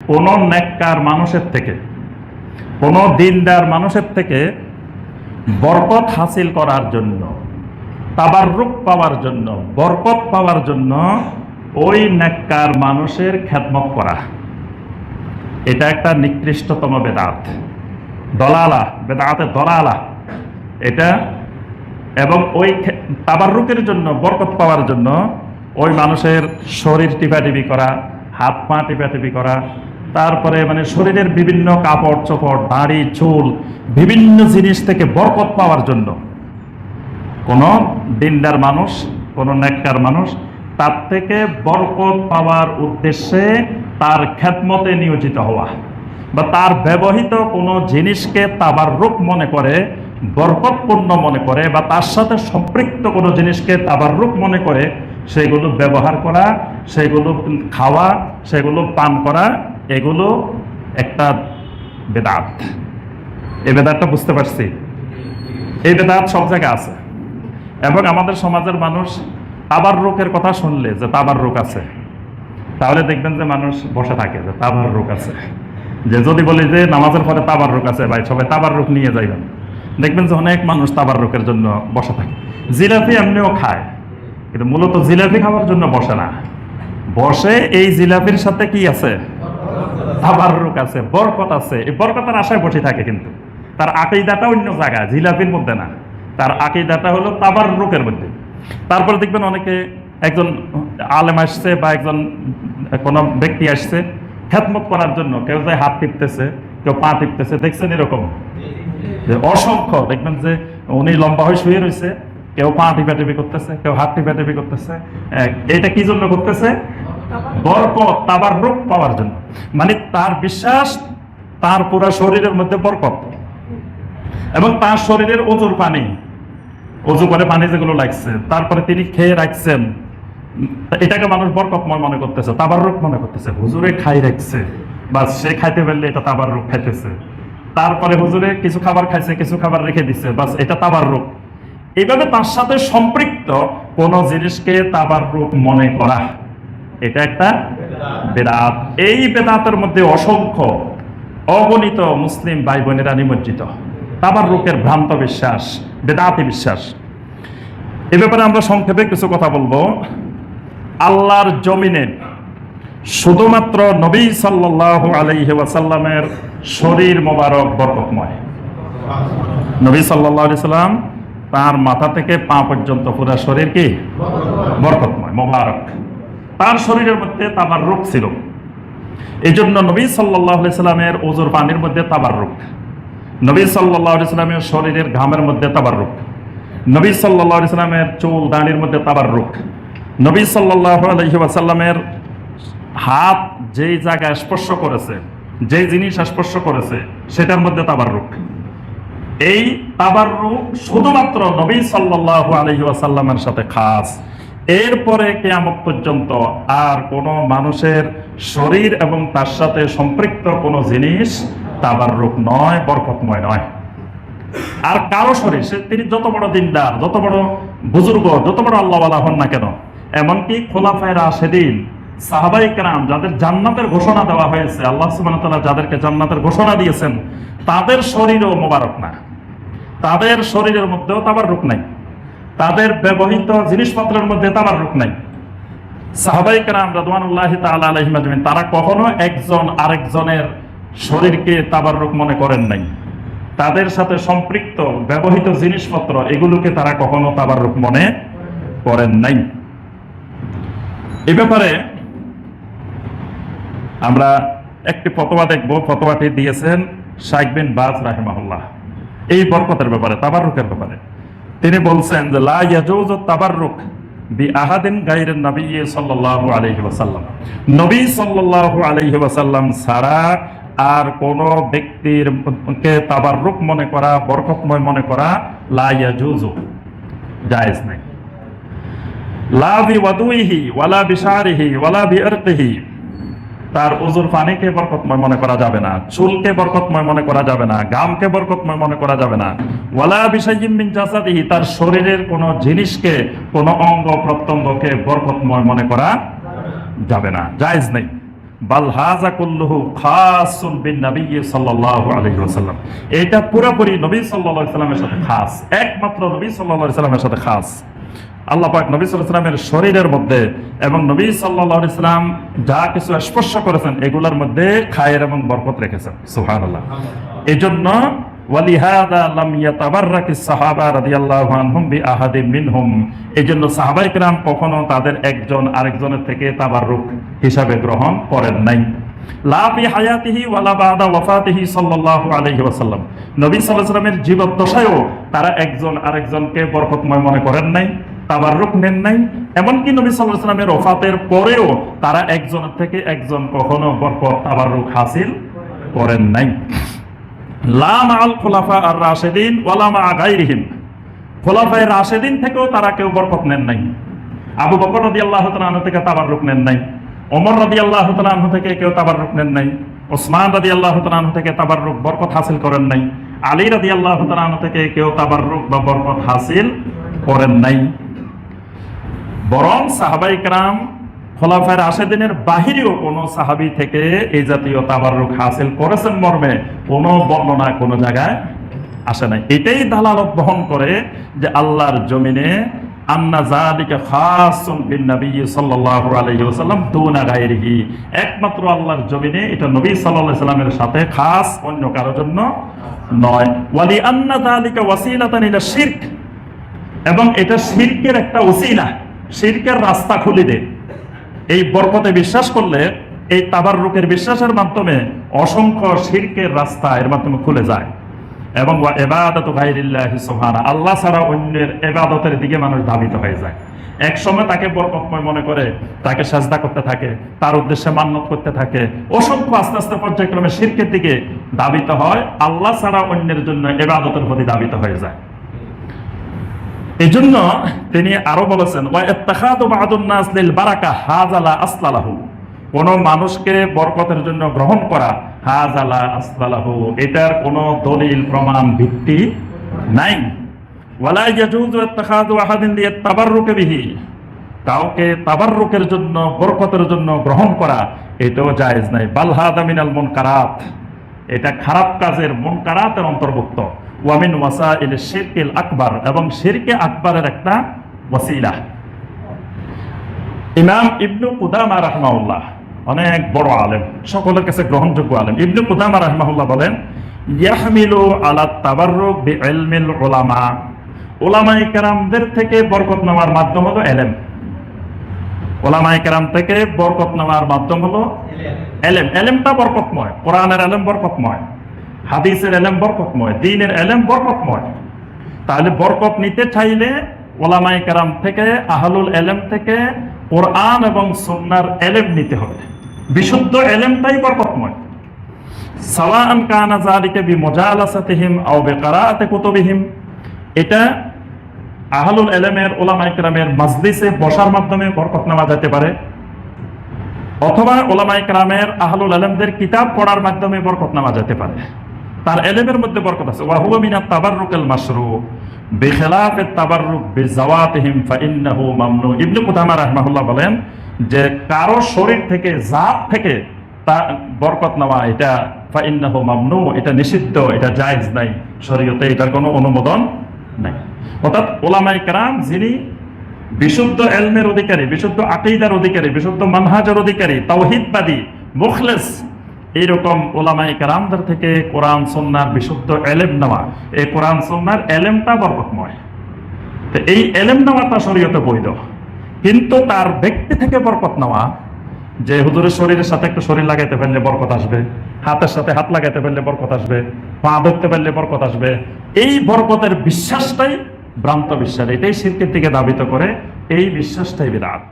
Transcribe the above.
কোন নেককার মানুষের থেকে কোন দিনদার মানুষের থেকে বরকত হাসিল করার জন্য, তাবাররুক পাওয়ার জন্য, বরকত পাওয়ার জন্য ওই নেককার মানুষের খেদমত করা। এটা একটা নিকৃষ্টতম বেদাত। দলালা, বেদাতে দলালা। এটা এবং ওই তাবাররুকের জন্য, বরকত পাওয়ার জন্য ওই মানুষের শরীর টিপাটিপি করা, হাত পা টিপাটিপি করা তারপরে মানে শরীরের বিভিন্ন কাপড় চোপড়, দাড়ি, চুল, বিভিন্ন জিনিস থেকে বরকত পাওয়ার জন্য। কোনো দিনদার মানুষ, কোনো নেককার মানুষ তার থেকে বরকত পাওয়ার উদ্দেশ্যে তার খেদমতে নিয়োজিত হওয়া বা তার ব্যবহৃত কোনো জিনিসকে তাবার রূপ মনে করে, বরকতপূর্ণ মনে করে বা তার সাথে সম্পৃক্ত কোনো জিনিসকে তাবার রূপ মনে করে, সেগুলো ব্যবহার করা, সেগুলো খাওয়া, সেগুলো পান করা এগুলো একটা বেদাত। এই বেদাতটা বুঝতে পারছি। এই বেদাত সব জায়গায় আছে। এবং আমাদের সমাজের মানুষ তাবার রোগের কথা শুনলে যে তাবার রোগ আছে। তাহলে দেখবেন যে মানুষ বসে থাকে যে তাবার রোগ আছে। যে যদি বলি যে নামাজের পরে তাবার রোগ আছে, ভাই, সবাই তাবার রোগ নিয়ে যাইবেন। দেখবেন যে অনেক মানুষ তাবার রোগের জন্য বসে থাকে। জিলাপি এমনিও খায়, কিন্তু মূলত জিলাপি খাওয়ার জন্য বসে না। বসে এই জিলাপির সাথে কি আছে? তাবার রোগ আছে, বরকত আছে। এই বরকতের আশায় বসে থাকে কিন্তু। তার আকিদাটা অন্য জায়গায়, জিলাপির মধ্যে না। তার আকিদাটা হলো তাবার রোগের মধ্যে। তারপরে দেখবেন অনেকে একজন আলেম আসছে বা একজন কোনো ব্যক্তি আসছে, খেদমত করার জন্য কেউ যায় হাত টিপতেছে, কেউ পা টিপতেছে, দেখছেন এরকম? অসংখ্য। দেখবেন যে উনি লম্বা হয়ে শুয়ে রয়েছে, কেউ পা টিপা টিপি করতেছে, কেউ হাত টিপাটিপি করতেছে। এ- এটা কি জন্য করতেছে? বরকত, তাবার রোগ পাওয়ার জন্য। মানে তার বিশ্বাস, তার পুরা শরীরের মধ্যে বরকত। এবং তার শরীরের ওজুর পানি। অজু করে পানি যেগুলো লাগছে, তারপরে তিনি খেয়ে রাখছেন। এটাকে মানুষ বরকতময় মনে করতেছে, তাবার রোগ মনে করতেছে। হুজুরে খাই রাখছে। বা সে খাইতে পারলে এটা তাবার রোগ খাইতেছে। তারপরে হুজুরে কিছু খাবার খাইছে, কিছু খাবার রেখে দিচ্ছে বাস এটা তাবার রোগ এইভাবে তার সাথে সম্পৃক্ত কোন জিনিসকে তাবার রূপ মনে করা। এটা একটা বেদাত। এই বেদাতের মধ্যে অসংখ্য অগণিত মুসলিম ভাই বোনেরা নিমজ্জিত। তাবার রূপের ভ্রান্ত বিশ্বাস, বেদাতি বিশ্বাস। এ ব্যাপারে আমরা সংক্ষেপে কিছু কথা বলব। আল্লাহর জমিনে শুধুমাত্র নবী সাল্লাল্লাহু আলাইহি ওয়াসাল্লামের শরীর মোবারক বরকতময়। নবী আলাইহি সাল্লাম তার মাথা থেকে পা পর্যন্ত পুরো শরীর কি? বরকতময়, মোবারক। তার শরীরের মধ্যে তাবার রোগ ছিল। এই জন্য নবী সাল্লাহ সাল্লামের ওজোর পানির মধ্যে তাবার রোগ নবী সাল্লাহ সাল্লামের শরীরের ঘামের মধ্যে তাবার রোগ নবী সাল্লাহ সাল্লামের চুল দাঁড়ির মধ্যে তাবার রোগ নবী সাল্লাহ আলহিবাসাল্লামের হাত যেই জায়গায় স্পর্শ করেছে যে জিনিস স্পর্শ করেছে, সেটার মধ্যে তাবার রোগ এই তাবার রূপ শুধুমাত্র নবী সাল্লাল্লাহু আলাইহি ওয়াসাল্লামের সাথে খাস। এরপরে কেয়ামত পর্যন্ত আর কোনো মানুষের শরীর এবং তার সাথে সম্পৃক্ত কোনো জিনিস তাবার রূপ নয়, বরকতময় নয়। আর কারও শরীর, সে তিনি যত বড় দিনদার, যত বড় বুজুর্গ, যত বড় আল্লাহওয়ালা হন না কেন, এমনকি খোলাফায়রা সেদিন সাহাবাই কেরাম যাদের জান্নাতের ঘোষণা দেওয়া হয়েছে, আল্লাহ তাআলা যাদেরকে জান্নাতের ঘোষণা দিয়েছেন, তাদের শরীরও মোবারক না। তাদের শরীরের মধ্যেও তাবার রূপ নাই। তাদের ব্যবহৃত জিনিসপত্রের মধ্যে তাবার রূপ নাই। সাহাবাই কেরাম তারা কখনো একজন আরেকজনের শরীরকে তাবার রূপ মনে করেন নাই। তাদের সাথে সম্পৃক্ত ব্যবহৃত জিনিসপত্র, এগুলোকে তারা কখনো তাবার রূপ মনে করেন নাই। এ ব্যাপারে আমরা একটি ফতোয়া দেখব। ফতোয়াটি দিয়েছেন শাইখ বিন বাজ রাহিমাহুল্লাহ। এই বরকতের ব্যাপারে তাবাররুকের ব্যাপারে। তিনি বলছেন যে, লা ইয়াজুজু তাবাররুক বি আহাদিন গায়রিন নবী সাল্লাল্লাহু আলাইহি ওয়াসাল্লাম। নবী সাল্লাল্লাহু আলাইহি ওয়াসাল্লাম ছাড়া আর কোন ব্যক্তির কে তাবাররুক মনে করা, বরকতময় মনে করা লা ইয়াজুজু জায়েজ নাই। লা বিওয়াদুইহি ওয়ালা বিশারিহি ওয়ালা বিআরকিহি তার উজুর পানিকে বরকতময় মনে করা যাবে না, চুলকে বরকতময় মনে করা যাবে না, গামকে বরকতময় মনে করা যাবে না। ওয়ালা বিশাইয়িম মিন জাসাদিহি, তার শরীরের কোন জিনিসকে, কোন অঙ্গ প্রত্যঙ্গকে বরকতময় মনে করা যাবে না, জায়েজ নেই। এটা পুরোপুরি নবী আলাইহি সাল্লামের সাথে খাস, একমাত্র নবী আলাইহি সাল্লামের সাথে খাস। আল্লাহ পাক নবী সাল্লামের শরীরের মধ্যে এবং নবী সাল্লাল্লাহু আলাইহি সাল্লাম যা কিছু স্পর্শ করেছেন, এগুলোর মধ্যে খায়ের এবং বরকত রেখেছেন। মিনহুম। এজন্য সাহাবায়ে কেরাম কখনো তাদের একজন আরেকজনের থেকে তাবাররুক হিসাবে গ্রহণ করেন নাই। লা ফি হায়াতিহি ওয়ালা বাদা ওয়াফাতিহি আলাইহি ওয়াসাল্লাম। নবী জীবদ্দশায়ও তারা একজন আরেকজনকে বরকতময় মনে করেন নাই নেন নাই। এমনকি নবী ওফাতের পরেও তারা একজনের থেকে একজন কখনো বরকত হাসিল করেন নাই। লা মাআল খোলাফা আর রাশেদিন ওয়ালা মা গায়রিহিম। খোলাফায়ে রাশেদিন থেকেও তারা কেউ বরকত নেন নাই। আবু বকর তাআলা আনহু থেকে তাবাররুক নেন নাই। অমর রবি আল্লাহ তালাহ থেকে কেউ তাবার রূপ নেন নাই, ওসমান রাজি আল্লাহ তালাহ থেকে তাবার রূপ বরকত হাসিল করেন নাই, আলী রাজি আল্লাহ তালাহ থেকে কেউ তাবার রূপ বা বরকত হাসিল করেন নাই। বরং সাহাবাই কালাম খোলাফায়ের আশেদিনের বাহিরেও কোনো সাহাবি থেকে এই জাতীয় তাবার রুখ হাসিল করেছেন মর্মে কোনো বর্ণনা কোনো জায়গায় আসে নাই। এটাই দালালত বহন করে যে আল্লাহর জমিনে আন্না জালিকা খাসুন বিন নবী সাল্লাল্লাহু আলাইহি ওয়াসাল্লাম দুনা গায়রিহি। একমাত্র আল্লাহর জমিনে এটা নবী সাল্লামের সাথে খাস, অন্য কারোর জন্য নয়। ওয়ালি আন্না এবং এটা শিরকের একটা ওসিলা, শিরকের রাস্তা খুলে দেয় এই বরকতে বিশ্বাস করলে, এই তাবাররুকের বিশ্বাসের মাধ্যমে অসংখ্য শিরকের রাস্তা এর মাধ্যমে খুলে যায়। এবং আল্লাহ ছাড়া অন্যের এবাদতের দিকে মানুষ ধাবিত হয়ে যায়। এক সময় তাকে বরকতময় মনে করে, তাকে সাজদা করতে থাকে, তার উদ্দেশ্যে মান্যত করতে থাকে। অসংখ্য আস্তে আস্তে পর্যায়ক্রমে শিরকের দিকে ধাবিত হয়, আল্লাহ ছাড়া অন্যের জন্য এবাদতের প্রতি ধাবিত হয়ে যায়। এই জন্য তিনি আরও বলেছেন কোন মানুষকে বরকতের জন্য গ্রহণ করা, হাজালা আসলালাহু, এটার কোন দলিল, প্রমাণ, ভিত্তি নাই। ওয়ালা ইয়াজুজু ইত্তাখাযু আহাদিন লিয়াতাবাররুকা বিহি। কাউকে জন্য, বরকতের জন্য গ্রহণ করা, এটাও জায়েজ নাই। মুনকারাত, এটা খারাপ কাজের অন্তর্ভুক্ত। আকবার, এবং শিরকে আকবরের একটা ওয়াসিলা। ইমাম ইবনু কুদামা রাহমাউল্লাহ অনেক বড় আলেম, সকলের কাছে গ্রহণযোগ্য আলেম। ইবনু কুদামা রাহমাউল্লাহ বলেন, ইয়াহমিলু আলা তাবাররুক বিইলমিল উলামা। ওলামায়ে কেরামদের থেকে বরকত নেওয়ার মাধ্যম হলো এলেম। ওলামায়ে কেরাম থেকে বরকত নেওয়ার মাধ্যম হলো এলেম। এলেমটা বরকতময়, কোরআনের এলেম বরকতময়, হাদিসের এলেম বরকতময়, দিনের এলেম বরকতময়। তাহলে বরকত নিতে চাইলে ওলামাই কারাম থেকে, আহলুল এলেম থেকে কোরআন এবং সুন্নার এলেম নিতে হবে। বিশুদ্ধ এলেমটাই বরকতময়। সাওয়ান কানা জালিকা বিমুজালাসাতিহিম আও বিকরাআতি কুতুবিহিম। এটা আহলুল এলেমের ওলামাই কেরামের মাজলিসে বসার মাধ্যমে বরকত নেওয়া যেতে পারে। অথবা ওলামাই কেরামের আহলুল এলেমদের কিতাব পড়ার মাধ্যমে বরকত নেওয়া যেতে পারে। তার এলেমের মধ্যে বরকত আছে। ওয়াহুয়া মিনাত তাবাররুকাল মাশরু বিখিলাফে তাবাররুক বিজাওয়াতিহিম ফাইন্নাহু মামনু ইবনে কুদামা রাহমাহুল্লাহ বলেন যে কারও শরীর থেকে জাত থেকে তা বরকত নেওয়া, এটা ফাইন্নাহু মামনু এটা নিষিদ্ধ, এটা জায়েজ নাই। শরীয়তে এটার কোনো অনুমোদন নাই। অর্থাৎ ওলামাই কেরাম যিনি বিশুদ্ধ এলমের অধিকারী, বিশুদ্ধ আকিদার অধিকারী, বিশুদ্ধ মানহাজের অধিকারী, তাওহিদবাদী, মুখলেস এইরকম ওলামাই কেরামদের থেকে কোরআন সন্ন্যার বিশুদ্ধ এলেম নেওয়া। এই কোরআন সন্ন্যার এলেমটা বরকতময়। তো এই এলেম নেওয়াটা শরীয়তে বৈধ। কিন্তু তার ব্যক্তি থেকে বরকত নেওয়া, যে হুজুরের শরীরের সাথে একটু শরীর লাগাইতে পারলে বরকত আসবে, হাতের সাথে হাত লাগাইতে পারলে বরকত আসবে, পা ধরতে পারলে বরকত আসবে, এই বরকতের বিশ্বাসটাই ভ্রান্ত বিশ্বাস। এটাই শিল্পের দিকে দাবিত করে, এই বিশ্বাসটাই বিরাট